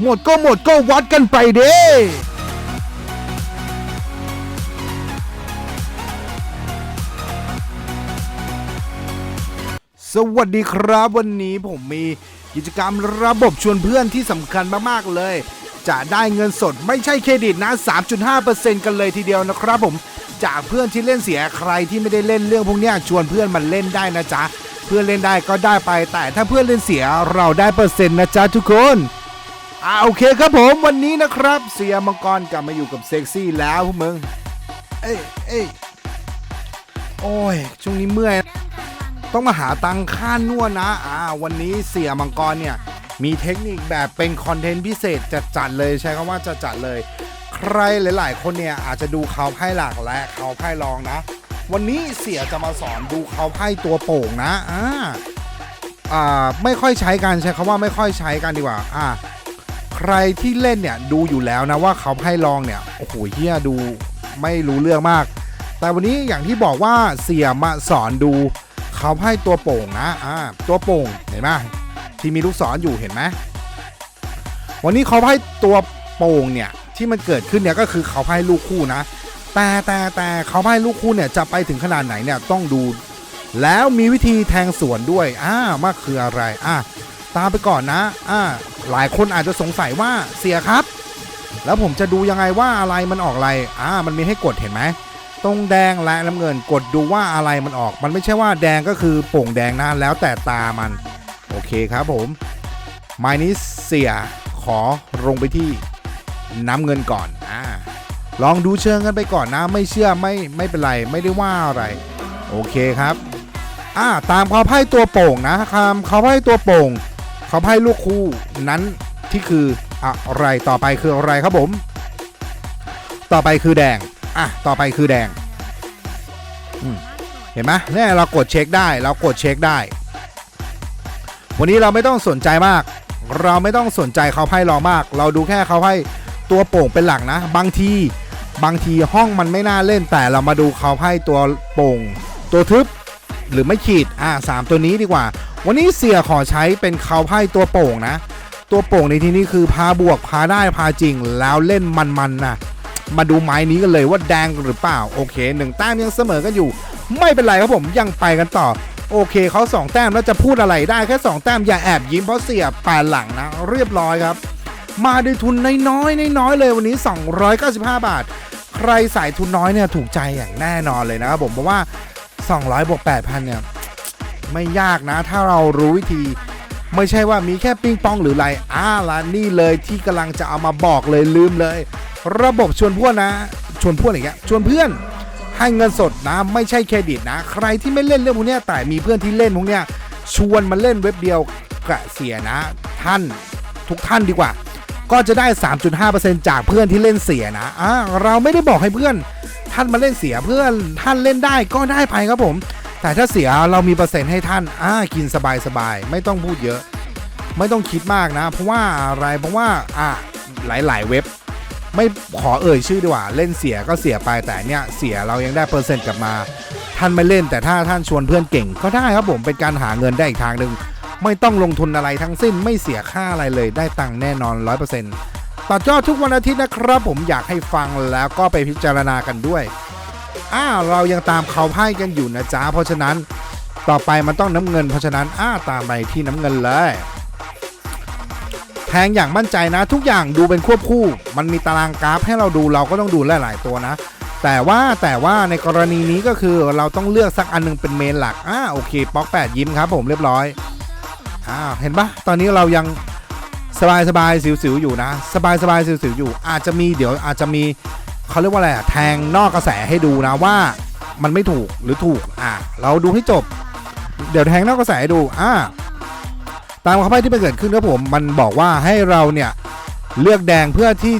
หมดก็หมดก็วัดกันไปเด้สวัสดีครับวันนี้ผมมีกิจกรรมระบบชวนเพื่อนที่สำคัญมากๆเลย จะได้เงินสดไม่ใช่เครดิตนะ 3.5%กันเลยทีเดียวนะครับผม จากเพื่อนที่เล่นเสียใครที่ไม่ได้เล่นเรื่องพวกนี้ชวนเพื่อนมันเล่นได้นะจ๊ะ เพื่อนเล่นได้ก็ได้ไป แต่ถ้าเพื่อนเล่นเสียเราได้เปอร์เซ็นต์นะจ๊ะทุกคน อ่าโอเคครับผมวันนี้นะครับ เสียมังกรกลับมาอยู่กับเซ็กซี่แล้วพวกมึง เอ้ยเอ้ยโอ้ยช่วงนี้เมื่อย ต้องมาหาตังค่านวดนะ อ่า วันนี้เสียมังกรเนี่ย มีเทคนิคแบบเป็นคอนเทนต์พิเศษจัดจัดเลย ใช้คำว่าจัดจัดเลย ใครหลาย ๆ คนเนี่ยอาจจะดูเขาไพ่หลักและเขาไพ่รองนะ วันนี้เสียจะมาสอนดูเขาไพ่ตัวโป่งนะ อ่า อ่า ไม่ค่อยใช้กันใช้คำว่าไม่ค่อยใช้กันดีกว่า อ่า รที่เล่นเนี่ยดูอยู่แล้วนะว่าเขาไพ่รองเนี่ยโอ้โหเฮียดูไม่รู้เรื่องมาก แต่วันนี้อย่างที่บอกว่าเสียมาสอนดูเขาไพ่ตัวโป่งนะอ่าตัวโป่งเห็นไหมที่มีลูกศรอยู่เห็นไหมวันนี้เขาไพ่ตัวโป่งเนี่ยที่มันเกิดขึ้นเนี่ยก็คือเขาไพ่ลูกคู่นะ แต่แต่แต่เขาไพ่ลูกคู่เนี่ยจะไปถึงขนาดไหนเนี่ยต้องดู แล้วมีวิธีแทงสวนด้วยอ่ามาคืออะไรอ่า ตามไปก่อนนะ อ่า หลายคนอาจจะสงสัยว่าเสียครับ แล้วผมจะดูยังไงว่าอะไรมันออกอะไร อ่า มันมีให้กดเห็นไหม ตรงแดงและน้ำเงินกดดูว่าอะไรมันออก มันไม่ใช่ว่าแดงก็คือโป่งแดงนะแล้วแต่ตามัน โอเคครับผมไม้นี้เสียขอลงไปที่น้ำเงินก่อน อ่า ลองดูเชิงกันไปก่อนนะ ไม่เชื่อไม่ไม่เป็นไรไม่ได้ว่าอะไร โอเคครับ อ่า ตามเขาไพ่ตัวโป่งนะครับเขาไพ่ตัวโป่ง เขาไพ่ลูกคู่นั้นที่คืออะไรต่อไปคืออะไรครับผม ต่อไปคือแดงอะต่อไปคือแดงเห็นไหมเนี่ยเรากดเช็คได้เรากดเช็คได้ วันนี้เราไม่ต้องสนใจมาก เราไม่ต้องสนใจเขาไพ่รอมาก เราดูแค่เขาไพ่ตัวโป่งเป็นหลักนะ บางทีบางทีห้องมันไม่น่าเล่นแต่เรามาดูเขาไพ่ตัวโป่ง ตัวทึบหรือไม่ขีดอ่าสามตัวนี้ดีกว่า วันนี้เสียขอใช้เป็นเขาไพ่ตัวโป่งนะ ตัวโป่งในที่นี้คือพาบวกพาได้พาจริงแล้วเล่นมันๆนะมาดูไม้นี้กันเลยว่าแดงหรือเปล่า โอเคหนึ่งแต้มยังเสมอกันอยู่ ไม่เป็นไรครับผมยังไปกันต่อ โอเคเขาสองแต้มแล้วจะพูดอะไรได้แค่สองแต้มอย่าแอบยิ้มเพราะเสียแปดหลังนะ เรียบร้อยครับ มาด้วยทุนน้อยๆน้อยๆเลยวันนี้ 295 บาท ใครใส่ทุนน้อยเนี่ยถูกใจอย่างแน่นอนเลยนะครับผมเพราะว่า 200บวก8,000เนี่ย ไม่ยากนะ ถ้าเรารู้วิธี ไม่ใช่ว่ามีแค่ปิงปองหรืออะไรอ่าละนี่เลยที่กำลังจะเอามาบอกเลยลืมเลย ระบบชวนพื่อนนะ ชวนพื่อนอะไรเงี้ยชวนเพื่อนให้เงินสดนะไม่ใช่เครดิตนะ ใครที่ไม่เล่นเรื่องพวกเนี้ยแต่มีเพื่อนที่เล่นพวกเนี้ยชวนมาเล่นเว็บเดียวกระเสียนะ ท่านทุกท่านดีกว่า ก็จะได้ 3.5%จากเพื่อนที่เล่นเสียนะอ่าเราไม่ได้บอกให้เพื่อน ท่านมาเล่นเสียเพื่อนท่านเล่นได้ก็ได้ไปครับผม แต่ถ้าเสียเรามีเปอร์เซ็นต์ให้ท่านอ่ากินสบายสบายๆไม่ต้องพูดเยอะ ไม่ต้องคิดมากนะ เพราะว่าอะไรเพราะว่าอ่าหลายๆเว็บ ไม่ขอเอ่ยชื่อดีกว่า เล่นเสียก็เสียไปแต่เนี่ยเสียเรายังได้เปอร์เซ็นต์กลับมา ท่านไม่เล่นแต่ถ้าท่านชวนเพื่อนเก่งก็ได้ครับผมเป็นการหาเงินได้อีกทางหนึ่งไม่ต้องลงทุนอะไรทั้งสิ้นไม่เสียค่าอะไรเลยได้ตังค์แน่นอน 100%ตัดยอดทุกวันอาทิตย์นะครับ ผมอยากให้ฟังแล้วก็ไปพิจารณากันด้วย อ้าเรายังตามเขาไพ่กันอยู่นะจ๊ะเพราะฉะนั้นต่อไปมันต้องน้ำเงินเพราะฉะนั้นอ้าตามไปที่น้ำเงินเลยแทงอย่างมั่นใจนะ ทุกอย่างดูเป็นควบคู่ มันมีตารางกราฟให้เราดูเราก็ต้องดูหลาย ๆ ตัวนะ แต่ว่าแต่ว่าในกรณีนี้ก็คือเราต้องเลือกสักอันหนึงเป็นเมนหลักอ่าโอเคป๊อกแปดยิ้มครับผมเรียบร้อยอ่าเห็นปะตอนนี้เรายังสบายสบายสิวๆอยู่นะ สบายสบายสิวๆอยู่ อาจจะมีเดี๋ยวอาจจะมี เขาเรียกว่าอะไรอะแทงนอกกระแสให้ดูนะว่ามันไม่ถูกหรือถูกอ่าเราดูให้จบ เดี๋ยวแทงนอกกระแสให้ดูอ่าตามคำใบ้ที่มันเกิดขึ้นครับผมมันบอกว่าให้เราเนี่ยเลือกแดงเพื่อที่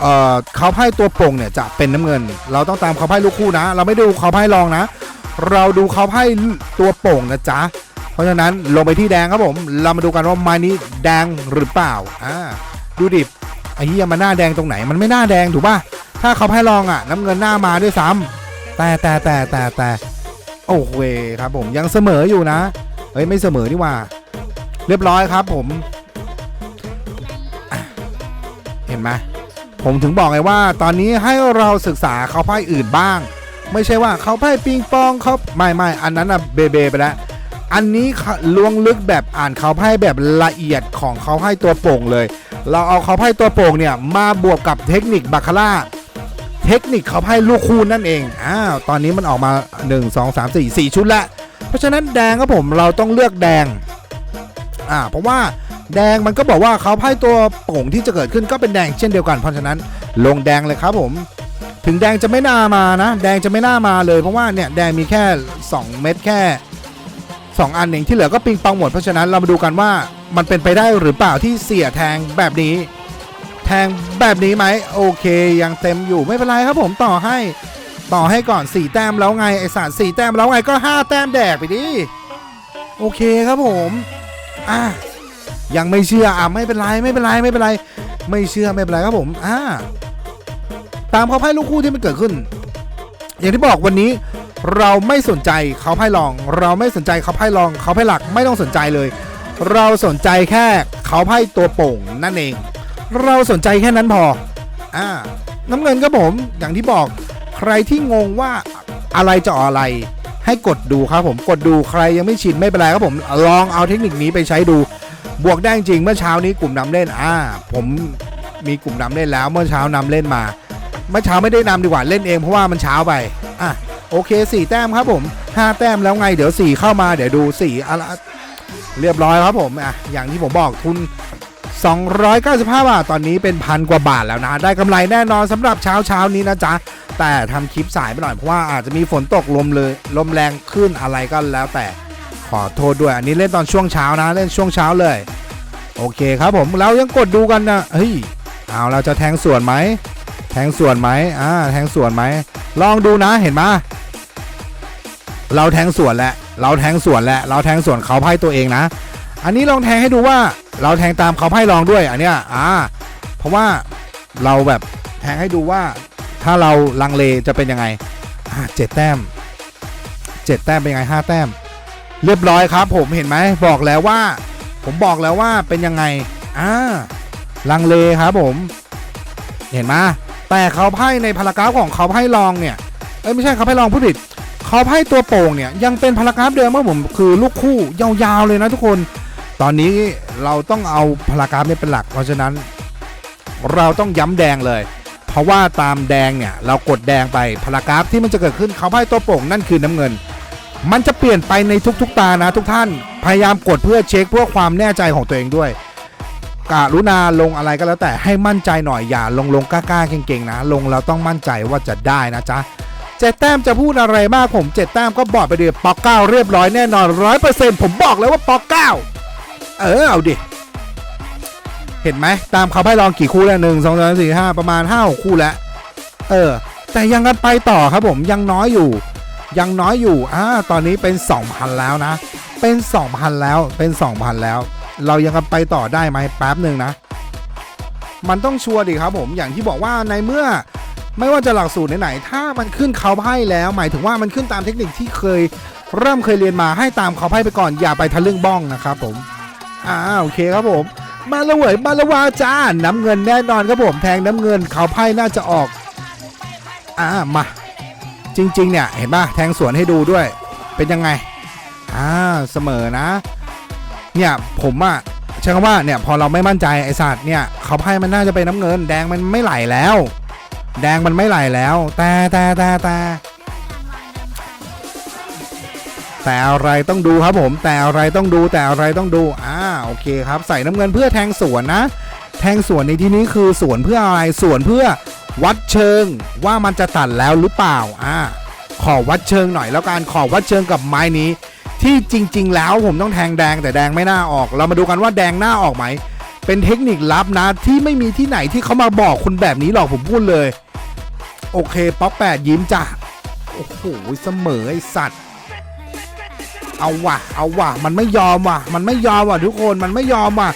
เอ่อเขาไพ่ตัวโป่งเนี่ยจะเป็นน้ำเงิน เราต้องตามเขาไพ่ลูกคู่นะ เราไม่ดูเขาไพ่รองนะ เราดูเขาไพ่ตัวโป่งนะจ๊ะเพราะฉะนั้นลงไปที่แดงครับผม เรามาดูกันว่าไม้นี้แดงหรือเปล่าอ่าดูดิ ไอ้เหี้ยมันหน้าแดงตรงไหนมันไม่หน้าแดงถูกป่ะถ้าเขาไพ่รองอะ น้ำเงินหน้ามาด้วยซ้ำแต่แต่แต่แต่แต่โอ้โหครับผมยังเสมออยู่นะเฮ้ยไม่เสมอนี่ว่า เรียบร้อยครับผมอะห็นไหมผมถึงบอกไงว่า ตอนนี้ให้เราศึกษาเขาไพ่อื่นบ้าง ไม่ใช่ว่าเขาไพ่ปิงปองเขาไม่ไม่อันนั้นอะเบเบไปแล้วอันนี้เขาล้วงลึกแบบอ่านเขาไพ่แบบละเอียดของเขาไพ่ตัวโป่งเลย เราเอาเขาไพ่ตัวโป่งเนี่ยมาบวกกับเทคนิคบาคาร่าเทคนิคเขาไพ่ลูกคูณนั่นเองอ้าวตอนนี้มันออกมา 1 2 3 4 4 ชุดละเพราะฉะนั้นแดงครับผมเราต้องเลือกแดงอ่าเพราะว่าแดงมันก็บอกว่าเขาไพ่ตัวโป่งที่จะเกิดขึ้นก็เป็นแดงเช่นเดียวกันเพราะฉะนั้นลงแดงเลยครับผม ถึงแดงจะไม่น่ามานะ แดงจะไม่น่ามาเลยเพราะว่าเนี่ยแดงมีแค่ 2 เม็ดแค่ 2 อันเองที่เหลือก็ปิงปองหมดเพราะฉะนั้นเรามาดูกันว่า มันเป็นไปได้หรือเปล่าที่เสียแทงแบบนี้ แทงแบบนี้ไหมโอเคยังเต็มอยู่ไม่เป็นไรครับผมต่อให้ต่อให้ก่อน 4 แต้มแล้วไงไอสาร4แต้มแล้วไงก็ 5 แต้มแดกไปดิโอเคครับผมอะยังไม่เชื่ออะไม่เป็นไรไม่เป็นไรไม่เป็นไร ไม่เชื่อไม่เป็นไรครับผมอ่าตามเขาไพ่ลูกคู่ที่มันเกิดขึ้น อย่างที่บอกวันนี้เราไม่สนใจเขาไพ่รอง เราไม่สนใจเขาไพ่รองเขาไพ่หลักไม่ต้องสนใจเลย เราสนใจแค่เขาไพ่ตัวโป่งนั่นเอง เราสนใจแค่นั้นพออ่าน้ำเงินครับผมอย่างที่บอกใครที่งงว่าอะไรจะออกอะไร ให้กดดูครับผมกดดูใครยังไม่ชินไม่เป็นไรครับผมลองเอาเทคนิคนี้ไปใช้ดู บวกได้จริงเมื่อเช้านี้กลุ่มนำเล่นอ่าผมมีกลุ่มนำเล่นแล้วเมื่อเช้านำเล่นมา เมื่อเช้าไม่ได้นำดีกว่าเล่นเองเพราะว่ามันเช้าไปอะโอเค 4 แต้มครับผม 5 แต้มแล้วไงเดี๋ยว 4 เข้ามาเดี๋ยวดู4อะไร เรียบร้อยครับผมอะอย่างที่ผมบอกทุน 295 บาท ตอนนี้เป็นพันกว่าบาทแล้วนะ ได้กำไรแน่นอนสำหรับเช้าเช้านี้นะจ๊ะ แต่ทำคลิปสายไปหน่อยเพราะว่าอาจจะมีฝนตกลมเลยลมแรงขึ้นอะไรก็แล้วแต่ขอโทษด้วย อันนี้เล่นตอนช่วงเช้านะ เล่นช่วงเช้าเลย โอเคครับผมเรายังกดดูกันนะเฮ้ยเอาเราจะแทงส่วนไหมแทงส่วนไหมอ่าแทงส่วนไหมลองดูนะเห็นไหมเราแทงส่วนแหละ เราแทงส่วนแหละเราแทงส่วนเขาไพ่ตัวเองนะ อันนี้ลองแทงให้ดูว่าเราแทงตามเขาไพ่ลองด้วยอันเนี้ยอ่าเพราะว่าเราแบบแทงให้ดูว่าถ้าเราลังเลจะเป็นยังไงอ่าเจ็ดแต้มเจ็ดแต้มเป็นยังไงห้าแต้ม เรียบร้อยครับ ผมเห็นไหมบอกแล้วว่า ผมบอกแล้วว่าเป็นยังไงอ่าลังเลครับผม เห็นไหมแต่เขาไพ่ในพารากราฟของเขาไพ่ลองเนี่ยเอ้ยไม่ใช่เขาไพ่ลองผู้ผิด เขาไพ่ตัวโป่งเนี่ยยังเป็นพารากราฟเดิมครับผมคือลูกคู่ยาวๆเลยนะทุกคน ตอนนี้เราต้องเอาพารากราฟเนี่ยเป็นหลัก เพราะฉะนั้น เราต้องย้ำแดงเลย เพราะว่าตามแดงเนี่ยเรากดแดงไปพารากราฟที่มันจะเกิดขึ้นเขาไพ่ตัวโป่งนั่นคือน้ำเงิน มันจะเปลี่ยนไปในทุกๆตานะทุกท่านพยายามกดเพื่อเช็คเพื่อความแน่ใจของตัวเองด้วยกรุณาลงอะไรก็แล้วแต่ให้มั่นใจหน่อยอย่าลงลงกล้าๆเก่งๆนะ ลงเราต้องมั่นใจว่าจะได้นะจ๊ะ เจ็ดแต้มจะพูดอะไรมากผมเจ็ดแต้มก็บอกไปเดียปอกเก้าเรียบร้อยแน่นอนร้อยเปอร์เซ็นต์ผมบอกเลยว่าปอกเก้าเออเอาดิเห็นไหมตามเขาไพ่ลองกี่คู่แล้วหนึ่งสองสามสี่ห้าประมาณห้าหกคู่แล้วเออ แต่ยังกันไปต่อครับผมยังน้อยอยู่ ยังน้อยอยู่อ่าตอนนี้เป็น2,000แล้วนะ เป็น2,000แล้วเป็น2,000แล้ว เรายังกันไปต่อได้ไหมแป๊บหนึ่งนะ มันต้องชัวร์ดิครับผมอย่างที่บอกว่าในเมื่อ ไม่ว่าจะหลักสูตรไหนๆถ้ามันขึ้นเขาไพ่แล้ว หมายถึงว่ามันขึ้นตามเทคนิคที่เคย เริ่มเคยเรียนมาให้ตามเขาไพ่ไปก่อนอย่าไปทะลึ่งบ้องนะครับผมอ่าโอเคครับผมมาละเวยมาละวาจ้าน้ำเงินแน่นอนครับผมแทงน้ำเงินเขาไพ่น่าจะออกอ่ามาจริง ๆ เนี่ย เห็นป่ะแทงสวนให้ดูด้วย เป็นยังไงอ่าเสมอนะ เนี่ยผมอะใช้คำว่าเนี่ยพอเราไม่มั่นใจไอสัตว์เนี่ยเขาไพ่มันน่าจะเป็นน้ำเงิน แดงมันไม่ไหลแล้ว แดงมันไม่ไหลแล้ว แต่แต่แต่แต่แต่อะไรต้องดูครับผม แต่อะไรต้องดูแต่อะไรต้องดูอ่าโอเคครับ ใส่น้ำเงินเพื่อแทงสวนนะ แทงสวนในที่นี้คือสวนเพื่ออะไรสวนเพื่อวัดเชิงว่ามันจะตัดแล้วหรือเปล่าอ่าขอวัดเชิงหน่อยแล้วการขอวัดเชิงกับไม้นี้ ที่จริง ๆ แล้วผมต้องแทงแดงแต่แดงไม่น่าออก เรามาดูกันว่าแดงหน้าออกไหมเป็นเทคนิคลับนะที่ไม่มีที่ไหนที่เขามาบอกคุณแบบนี้หรอกผมพูดเลย โอเคป๊อกแปดยิ้มจ้ะโอ้โหเสมอไอสัตว์ เอาว่ะ เอาว่ะ มันไม่ยอมว่ะ มันไม่ยอมว่ะทุกคนมันไม่ยอมว่ะ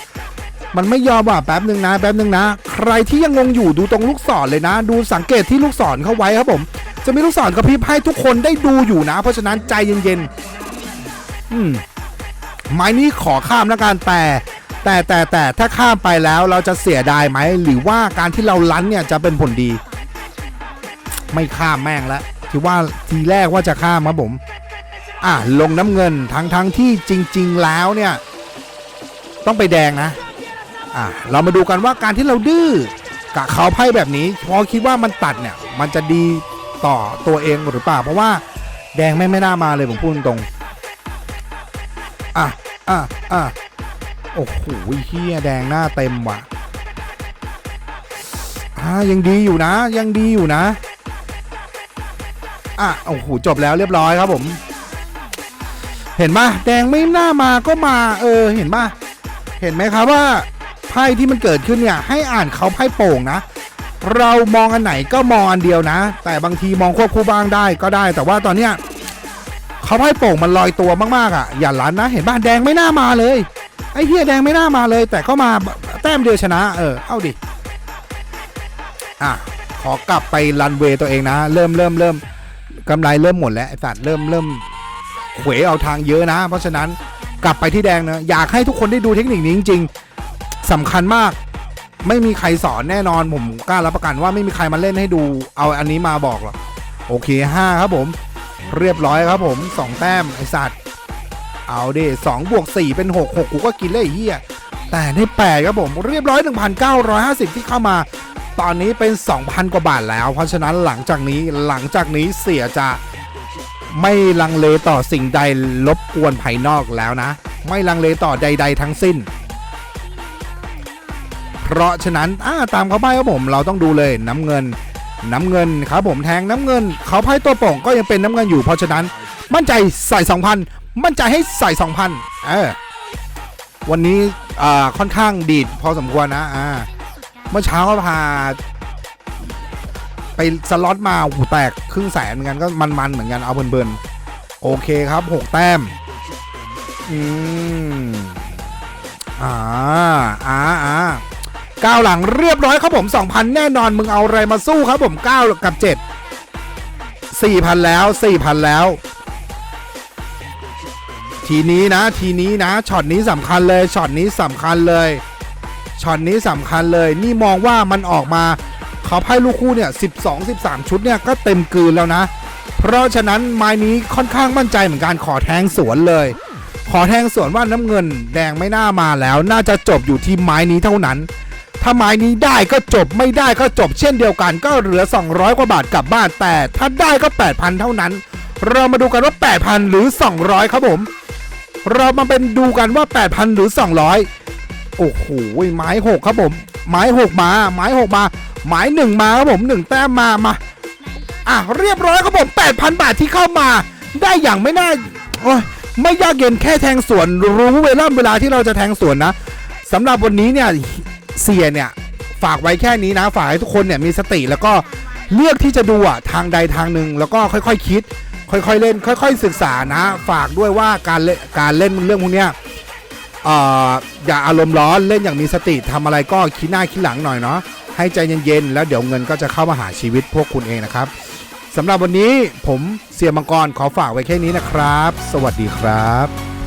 มันไม่ยอมว่ะแป๊บหนึ่งนะแป๊บหนึ่งนะ ใครที่ยังงงอยู่ดูตรงลูกศรเลยนะ ดูสังเกตที่ลูกศรเข้าไว้ครับผม จะมีลูกศรกระพริบให้ทุกคนได้ดูอยู่นะ เพราะฉะนั้นใจเย็นๆอืมไม้นี้ขอข้ามแล้วกันแต่แต่แต่แต่ถ้าข้ามไปแล้วเราจะเสียดายไหมหรือว่าการที่เราลั้นเนี่ยจะเป็นผลดี ไม่ข้ามแม่งแล้วที่ว่าทีแรกว่าจะข้ามครับผมอะลงน้ำเงินทั้งทั้งที่จริง ๆ แล้วเนี่ย ต้องไปแดงนะอะเรามาดูกันว่าการที่เราดื้อกับเขาไพ่แบบนี้พอคิดว่ามันตัดเนี่ย มันจะดีต่อตัวเองหรือเปล่าเพราะว่าแดงไม่ไม่น่ามาเลยผมพูดตรงอะอะอะโอ้โหเฮียแดงหน้าเต็มว่ะอ่ายังดีอยู่นะ ยังดีอยู่นะ อะโอ้โหจบแล้วเรียบร้อยครับผม เห็นปะแดงไม่น่ามาก็มา เออ เห็นปะเห็นไหมครับว่าไพ่ที่มันเกิดขึ้นเนี่ยให้อ่านเขาไพ่โป่งนะ เรามองอันไหนก็มองอันเดียวนะ แต่บางทีมองควบคู่บ้างได้ก็ได้ แต่ว่าตอนเนี้ยเขาไพ่โป่งมันลอยตัวมากๆอะ อย่าลันนะ เห็นปะแดงไม่น่ามาเลยไอ้เฮียแดงไม่น่ามาเลย แต่ก็มาแต้มเดียวชนะ เออเอาดิอะขอกลับไปรันเวย์ตัวเองนะ เริ่มเริ่มเริ่ม กำไรเริ่มหมดแล้วไอ้สัตว์เริ่มเริ่มเขวเอาทางเยอะนะ เพราะฉะนั้นกลับไปที่แดงนะอยากให้ทุกคนได้ดูเทคนิคนี้จริงๆสำคัญมาก ไม่มีใครสอนแน่นอนผมกล้ารับประกันว่าไม่มีใครมาเล่นให้ดูเอาอันนี้มาบอกหรอกโอเคห้าครับผม เรียบร้อยครับผมสองแต้มไอสัตว์เอาดิสองบวกสี่เป็นหกหกกูก็กินเลยเฮียแต่ในแปดครับผมเรียบร้อย1,950ที่เข้ามา ตอนนี้เป็น 2,000 กว่าบาทแล้ว เพราะฉะนั้นหลังจากนี้หลังจากนี้เสียจะไม่ลังเลต่อสิ่งใดรบกวนภายนอกแล้วนะ ไม่ลังเลต่อใด ๆ ทั้งสิ้น เพราะฉะนั้นาตามเขาไพ่ครับผมเราต้องดูเลยน้ำเงิน น้ำเงินครับผมแทงน้ำเงิน เขาไพ่ตัวโป่งก็ยังเป็นน้ำเงินอยู่ เพราะฉะนั้นมั่นใจใส่2,000 มั่นใจให้ใส่2,000เออวันนี้ค่อนข้างดีดพอสมควรนะอ่า เมื่อเช้าก็พา ไปสล็อตมาหูแตกครึ่งแสนเหมือนกันก็มันๆเหมือนกันเอาเบิร์นๆ โอเคครับ6แต้ม อืมอ่าอ่าอ่าก้าวหลังเรียบร้อยครับผม 2,000 แน่นอนมึงเอาอะไรมาสู้ครับผม9กับ 7 4,000 แล้ว 4,000 แล้ว ทีนี้นะ ทีนี้นะช็อตนี้สำคัญเลยช็อตนี้สำคัญเลย ช็อตนี้สำคัญเลย นี่มองว่ามันออกมาเขาไพ่ลูกคู่เนี่ย12 13 ชุดเนี่ยก็เต็มกลืนแล้วนะ เพราะฉะนั้นไม้นี้ค่อนข้างมั่นใจเหมือนกันขอแทงสวนเลย ขอแทงสวนว่าน้ำเงินแดงไม่น่ามาแล้ว น่าจะจบอยู่ที่ไม้นี้เท่านั้น ถ้าไม้นี้ได้ก็จบไม่ได้ก็จบเช่นเดียวกัน ก็เหลือ 200 กว่าบาทกลับบ้านแต่ ถ้าได้ก็ 8,000 เท่านั้น เรามาดูกันว่า 8,000 หรือ 200 ครับผม เรามาเป็นดูกันว่า 8,000 หรือ 200 โอ้โหไม้หกครับผม ไม้หกมา ไม้หกมาหมายหนึ่งมาครับผมหนึ่งแต้มมามาอะเรียบร้อยครับผม8,000บาทที่เข้ามา ได้อย่างไม่น่าโอ้ยไม่ยากเย็นแค่แทงสวนรู้เวลาเวลาที่เราจะแทงสวนนะสำหรับวันนี้เนี่ยเสียเนี่ยฝากไว้แค่นี้นะ ฝากให้ทุกคนเนี่ยมีสติแล้วก็เลือกที่จะดูอะทางใดทางหนึ่งแล้วก็ค่อยๆคิด ค่อยๆเล่น ค่อย ๆ ศึกษานะ ฝากด้วยว่าการเล่นการเล่นเรื่องพวกเนี้ย อย่าอารมณ์ร้อนเล่นอย่างมีสติทำอะไรก็คิดหน้าคิดหลังหน่อยเนาะให้ใจเย็นๆแล้วเดี๋ยวเงินก็จะเข้ามาหาชีวิตพวกคุณเองนะครับสำหรับวันนี้ผมเสียมังกรขอฝากไว้แค่นี้นะครับ สวัสดีครับ